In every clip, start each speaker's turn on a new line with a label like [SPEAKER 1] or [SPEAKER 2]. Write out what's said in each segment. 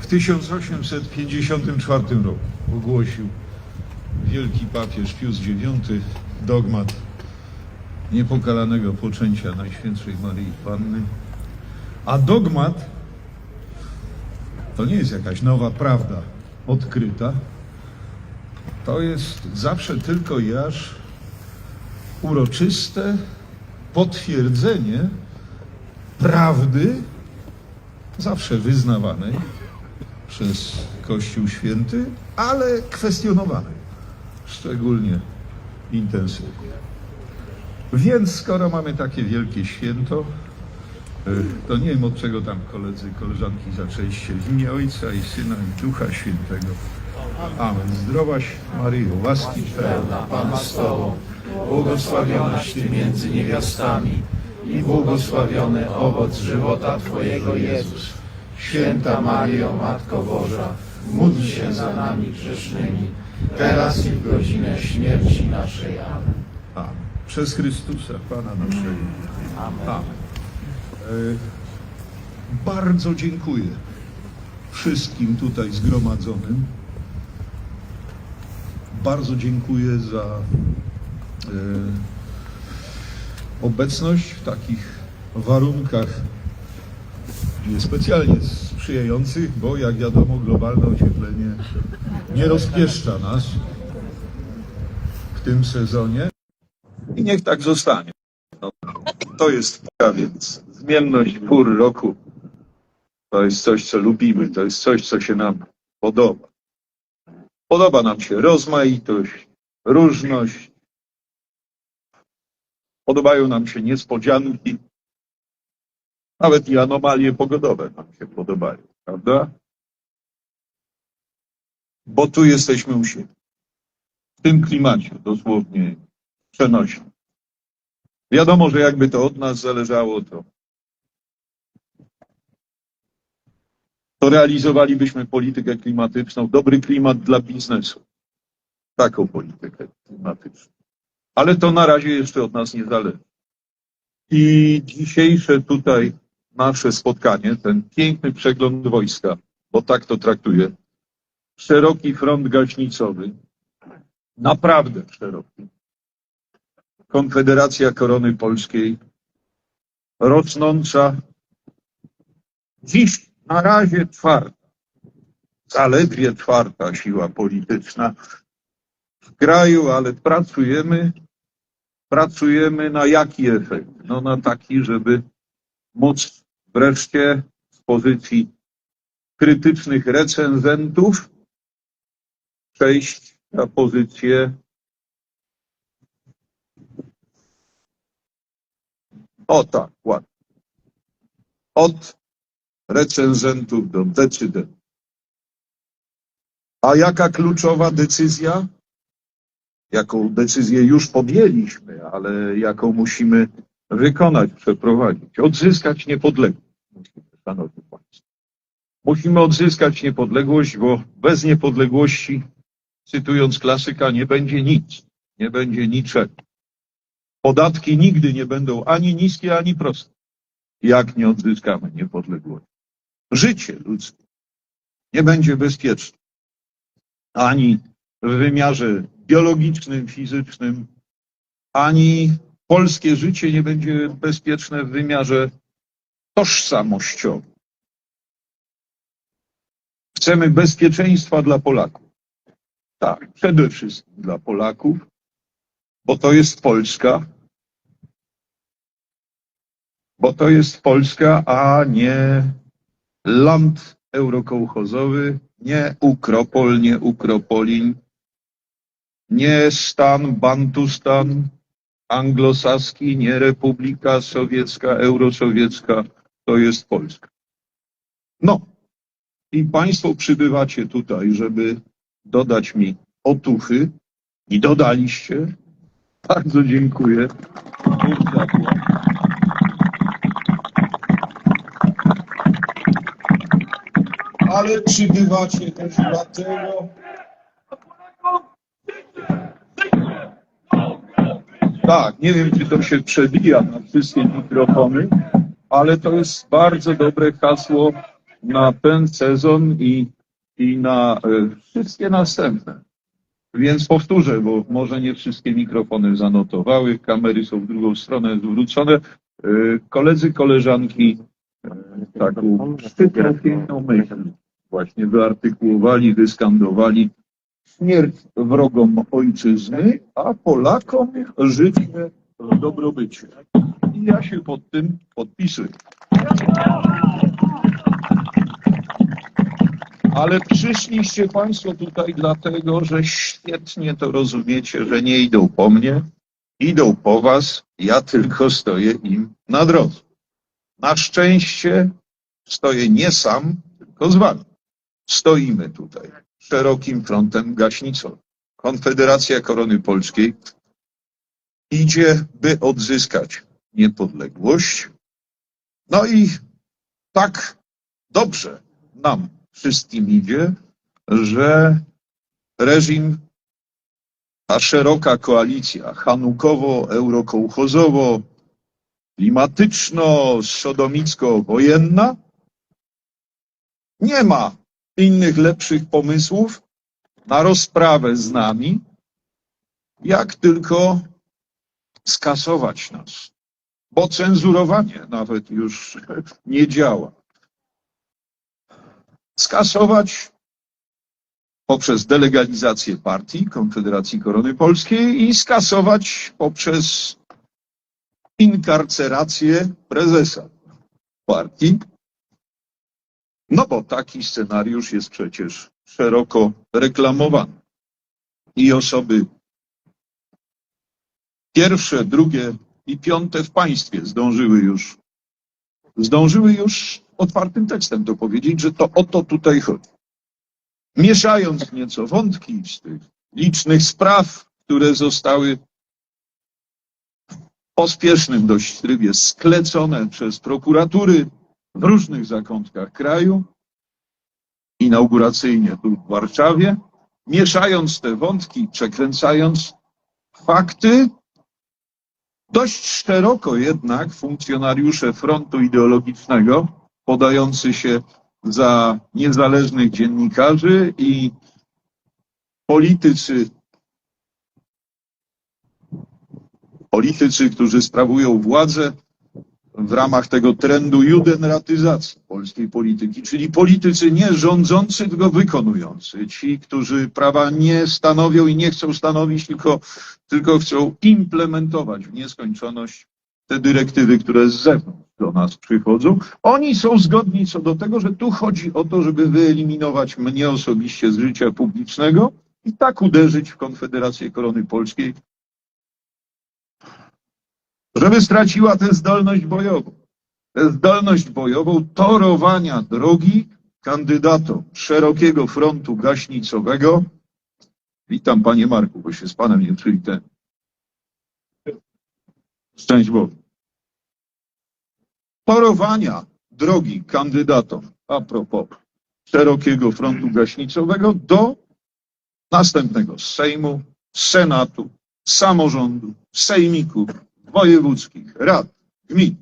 [SPEAKER 1] W 1854 roku ogłosił wielki papież Pius IX dogmat niepokalanego poczęcia Najświętszej Maryi Panny. A dogmat to nie jest jakaś nowa prawda odkryta. To jest zawsze tylko i aż uroczyste potwierdzenie prawdy zawsze wyznawanej przez Kościół Święty, ale kwestionowanej szczególnie intensywnie. Więc skoro mamy takie wielkie święto, y, to nie wiem od czego tam koledzy, koleżanki zaczęliście. W imię Ojca i Syna i Ducha Świętego. Amen. Zdrowaś Maryjo, łaski pełna.
[SPEAKER 2] Pan z Tobą, błogosławionaś Ty między niewiastami i błogosławiony owoc żywota Twojego Jezus. Święta Maryjo, Matko Boża, módl się za nami grzesznymi, teraz i w godzinę śmierci naszej. Amen.
[SPEAKER 1] Amen. Przez Chrystusa, Pana naszego. Amen. E, bardzo dziękuję wszystkim tutaj zgromadzonym. Bardzo dziękuję za e, obecność w takich warunkach niespecjalnie sprzyjających, bo jak wiadomo globalne ocieplenie nie rozpieszcza nas w tym sezonie. I niech tak zostanie. No, to jest pora, więc zmienność pór roku to jest coś, co lubimy, to jest coś, co się nam podoba. Podoba nam się rozmaitość, różność. Podobają nam się niespodzianki. Nawet i anomalie pogodowe nam się podobają, prawda? Bo tu jesteśmy u siebie. W tym klimacie, dosłownie przenosi. Wiadomo, że jakby to od nas zależało, to, to realizowalibyśmy politykę klimatyczną, dobry klimat dla biznesu. Taką politykę klimatyczną. Ale to na razie jeszcze od nas nie zależy. I dzisiejsze tutaj nasze spotkanie, ten piękny przegląd wojska, bo tak to traktuję, szeroki front gaśnicowy, naprawdę szeroki, Konfederacja Korony Polskiej, rosnąca, dziś na razie czwarta, zaledwie czwarta siła polityczna w kraju, ale pracujemy, pracujemy na jaki efekt? No na taki, żeby móc wreszcie z pozycji krytycznych recenzentów przejść na pozycję O tak, ładnie. Od recenzentów do decydentów. A jaka kluczowa decyzja? Jaką decyzję już podjęliśmy, ale jaką musimy wykonać, przeprowadzić? Odzyskać niepodległość. Musimy, szanowni państwo. Musimy odzyskać niepodległość, bo bez niepodległości, cytując klasyka, nie będzie nic. Nie będzie niczego. Podatki nigdy nie będą ani niskie, ani proste, jak nie odzyskamy niepodległości. Życie ludzkie nie będzie bezpieczne ani w wymiarze biologicznym, fizycznym, ani polskie życie nie będzie bezpieczne w wymiarze tożsamościowym. Chcemy bezpieczeństwa dla Polaków. Tak, przede wszystkim dla Polaków, bo to jest Polska, bo to jest Polska, a nie land eurokołchozowy, nie Ukropol, nie Ukropolin, nie stan Bantustan anglosaski, nie Republika Sowiecka, Eurosowiecka, to jest Polska. No i Państwo przybywacie tutaj, żeby dodać mi otuchy i dodaliście. Bardzo dziękuję. Ale przybywacie też dlatego. Tak, nie wiem, czy to się przebija na wszystkie mikrofony, ale to jest bardzo dobre hasło na ten sezon i, i na e, wszystkie następne. Więc powtórzę, bo może nie wszystkie mikrofony zanotowały, kamery są w drugą stronę zwrócone. E, Koledzy, koleżanki e, taką piękną myśl właśnie wyartykułowali, wyskandowali śmierć wrogom ojczyzny, a Polakom życie w dobrobycie. I ja się pod tym podpisuję. Ale przyszliście Państwo tutaj dlatego, że świetnie to rozumiecie, że nie idą po mnie, idą po Was, ja tylko stoję im na drodze. Na szczęście stoję nie sam, tylko z Wami. Stoimy tutaj szerokim frontem gaśnicowym. Konfederacja Korony Polskiej idzie, by odzyskać niepodległość. No i tak dobrze nam wszystkim idzie, że reżim, ta szeroka koalicja hanukowo-eurokołchozowo, klimatyczno-sodomicko-wojenna nie ma innych lepszych pomysłów na rozprawę z nami, jak tylko skasować nas. Bo cenzurowanie nawet już nie działa. Skasować poprzez delegalizację partii Konfederacji Korony Polskiej i skasować poprzez inkarcerację prezesa partii. No bo taki scenariusz jest przecież szeroko reklamowany. I osoby pierwsze, drugie i piąte w państwie zdążyły już, zdążyły już otwartym tekstem to powiedzieć, że to o to tutaj chodzi. Mieszając nieco wątki z tych licznych spraw, które zostały w pospiesznym dość trybie sklecone przez prokuratury w różnych zakątkach kraju, inauguracyjnie tu w Warszawie, mieszając te wątki, przekręcając fakty, dość szeroko jednak funkcjonariusze frontu ideologicznego, podający się za niezależnych dziennikarzy i politycy, politycy, którzy sprawują władzę w ramach tego trendu judenratyzacji polskiej polityki, czyli politycy nie rządzący, tylko wykonujący. Ci, którzy prawa nie stanowią i nie chcą stanowić, tylko, tylko chcą implementować w nieskończoność te dyrektywy, które z zewnątrz do nas przychodzą. Oni są zgodni co do tego, że tu chodzi o to, żeby wyeliminować mnie osobiście z życia publicznego i tak uderzyć w Konfederację Korony Polskiej, żeby straciła tę zdolność bojową. Tę zdolność bojową torowania drogi kandydatom szerokiego frontu gaśnicowego. Witam panie Marku, bo się z panem nie przywitałem. Szczęść Bogu. Torowania drogi kandydatom, a propos szerokiego frontu gaśnicowego, do następnego Sejmu, Senatu, samorządu, sejmików, wojewódzkich, rad, gmin.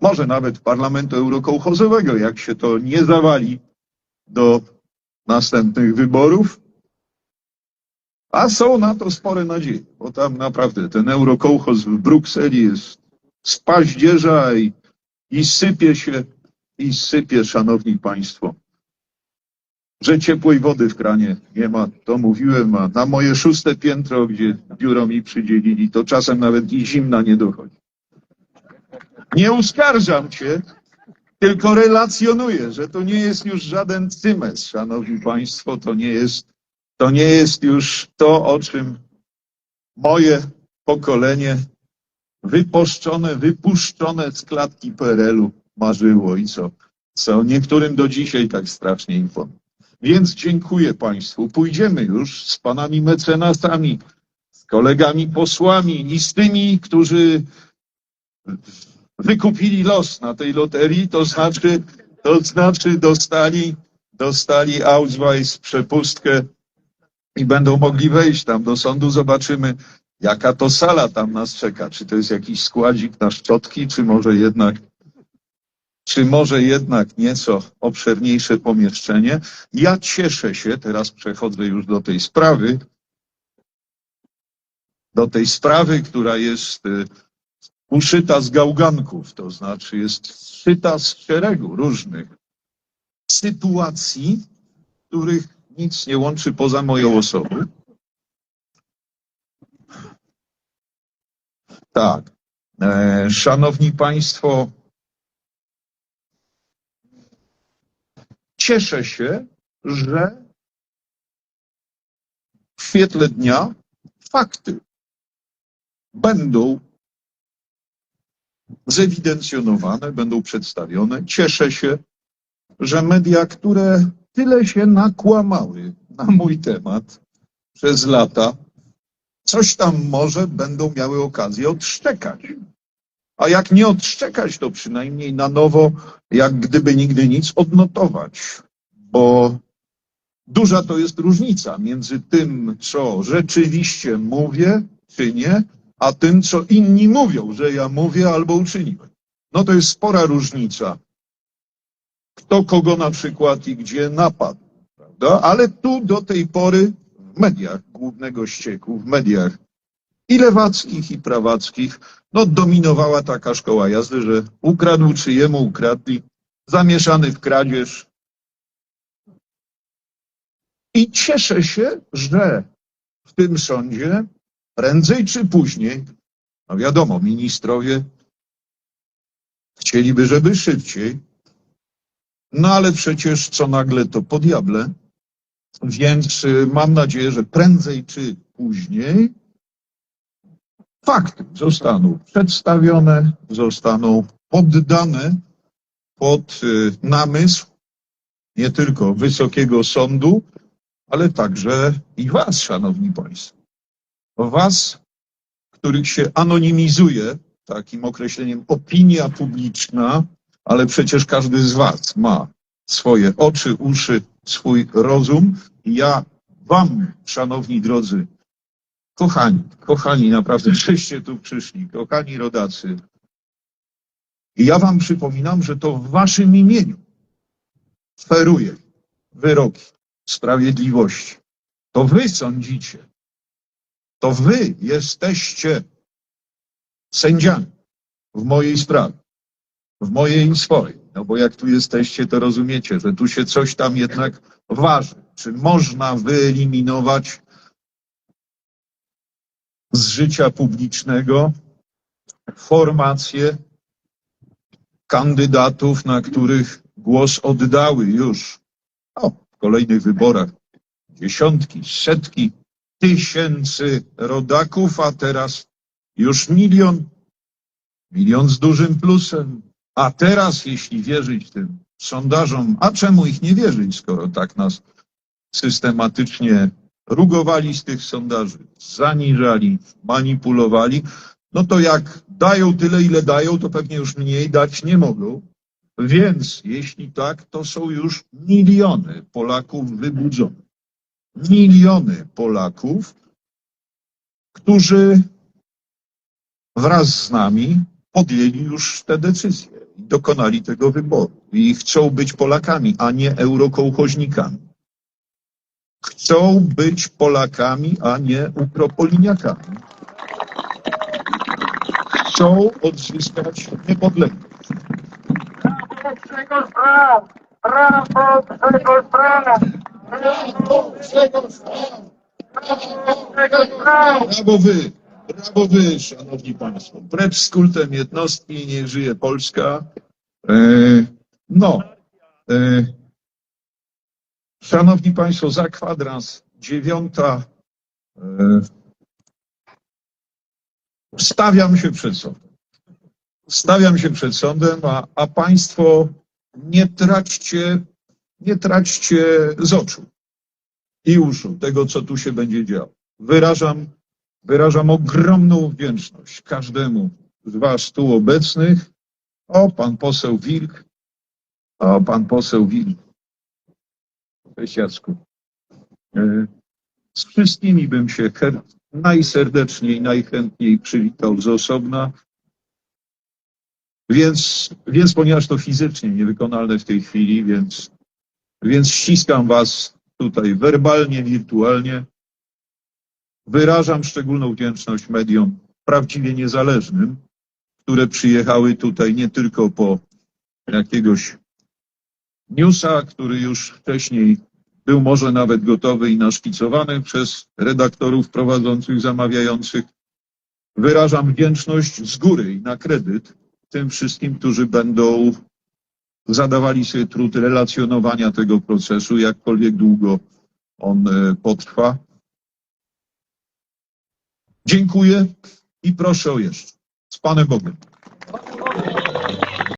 [SPEAKER 1] Może nawet parlamentu eurokołchozowego, jak się to nie zawali do następnych wyborów. A są na to spore nadzieje, bo tam naprawdę ten eurokołchoz w Brukseli jest z paździerza i, i sypie się, i sypie, szanowni państwo, że ciepłej wody w kranie nie ma, to mówiłem, a na moje szóste piętro, gdzie biuro mi przydzielili, to czasem nawet i zimna nie dochodzi. Nie uskarżam cię, tylko relacjonuję, że to nie jest już żaden cymes, szanowni państwo, to nie jest, to nie jest już to, o czym moje pokolenie wypuszczone, wypuszczone z klatki PRL-u marzyło i co, co niektórym do dzisiaj tak strasznie imponuje. Więc dziękuję Państwu. Pójdziemy już z panami mecenasami, z kolegami posłami i z tymi, którzy wykupili los na tej loterii, to znaczy, to znaczy dostali, dostali Ausweis, przepustkę i będą mogli wejść tam do sądu. Zobaczymy, jaka to sala tam nas czeka. Czy to jest jakiś składzik na szczotki, czy może jednak czy może jednak nieco obszerniejsze pomieszczenie. Ja cieszę się, teraz przechodzę już do tej sprawy, do tej sprawy, która jest y, uszyta z gałganków, to znaczy jest szyta z szeregu różnych sytuacji, których nic nie łączy poza moją osobą. Tak. E, szanowni Państwo, cieszę się, że w świetle dnia fakty będą zewidencjonowane, będą przedstawione. Cieszę się, że media, które tyle się nakłamały na mój temat przez lata, coś tam może będą miały okazję odszczekać. A jak nie odszczekać, to przynajmniej na nowo, jak gdyby nigdy nic, odnotować. Bo duża to jest różnica między tym, co rzeczywiście mówię, czy nie, a tym, co inni mówią, że ja mówię albo uczyniłem. No to jest spora różnica. Kto kogo na przykład i gdzie napadł, prawda? Ale tu do tej pory w mediach głównego ścieku, w mediach i lewackich, i prawackich, no dominowała taka szkoła jazdy, że ukradł czy jemu ukradli, zamieszany w kradzież. I cieszę się, że w tym sądzie prędzej czy później, no wiadomo, ministrowie chcieliby, żeby szybciej, no ale przecież co nagle to po diable, więc y, mam nadzieję, że prędzej czy później fakty zostaną przedstawione, zostaną poddane pod y, namysł nie tylko Wysokiego Sądu, ale także i Was, Szanowni Państwo. Was, których się anonimizuje takim określeniem opinia publiczna, ale przecież każdy z Was ma swoje oczy, uszy, swój rozum. I ja Wam, Szanowni drodzy, kochani, kochani, naprawdę, żeście tu przyszli, kochani rodacy. I ja Wam przypominam, że to w Waszym imieniu feruje wyroki sprawiedliwości. To Wy sądzicie. To Wy jesteście sędziami w mojej sprawie, w mojej i swojej. No bo jak tu jesteście, to rozumiecie, że tu się coś tam jednak waży. Czy można wyeliminować z życia publicznego formacje kandydatów, na których głos oddały już no, w kolejnych wyborach dziesiątki, setki tysięcy rodaków, a teraz już milion, milion z dużym plusem. A teraz, jeśli wierzyć tym sondażom, a czemu ich nie wierzyć, skoro tak nas systematycznie rugowali z tych sondaży, zaniżali, manipulowali, no to jak dają tyle, ile dają, to pewnie już mniej dać nie mogą. Więc jeśli tak, to są już miliony Polaków wybudzonych. Miliony Polaków, którzy wraz z nami podjęli już te decyzje i dokonali tego wyboru. I chcą być Polakami, a nie eurokołchoźnikami. Chcą być Polakami, a nie ukropoliniakami. Chcą odzyskać niepodległość.
[SPEAKER 3] Brawo, Grzegorz! Brawo! Brawo!
[SPEAKER 1] Brawo wy, brawo wy, szanowni państwo. Precz z kultem jednostki, niech żyje Polska. E, no, e, szanowni państwo, za kwadrans dziewiąta e, stawiam się przed sądem. Stawiam się przed sądem, a, a państwo nie traćcie, nie traćcie z oczu i uszu tego, co tu się będzie działo. Wyrażam Wyrażam ogromną wdzięczność każdemu z Was tu obecnych. O, pan poseł Wilk. O, pan poseł Wilk. Jacku. E, Z wszystkimi bym się najserdeczniej, najchętniej przywitał z osobna. Więc, więc ponieważ to fizycznie niewykonalne w tej chwili, więc, więc ściskam Was tutaj werbalnie, wirtualnie. Wyrażam szczególną wdzięczność mediom prawdziwie niezależnym, które przyjechały tutaj nie tylko po jakiegoś newsa, który już wcześniej był może nawet gotowy i naszkicowany przez redaktorów prowadzących, zamawiających. Wyrażam wdzięczność z góry i na kredyt tym wszystkim, którzy będą zadawali sobie trud relacjonowania tego procesu, jakkolwiek długo on e, potrwa. Dziękuję i proszę o jeszcze. Z Panem Bogiem.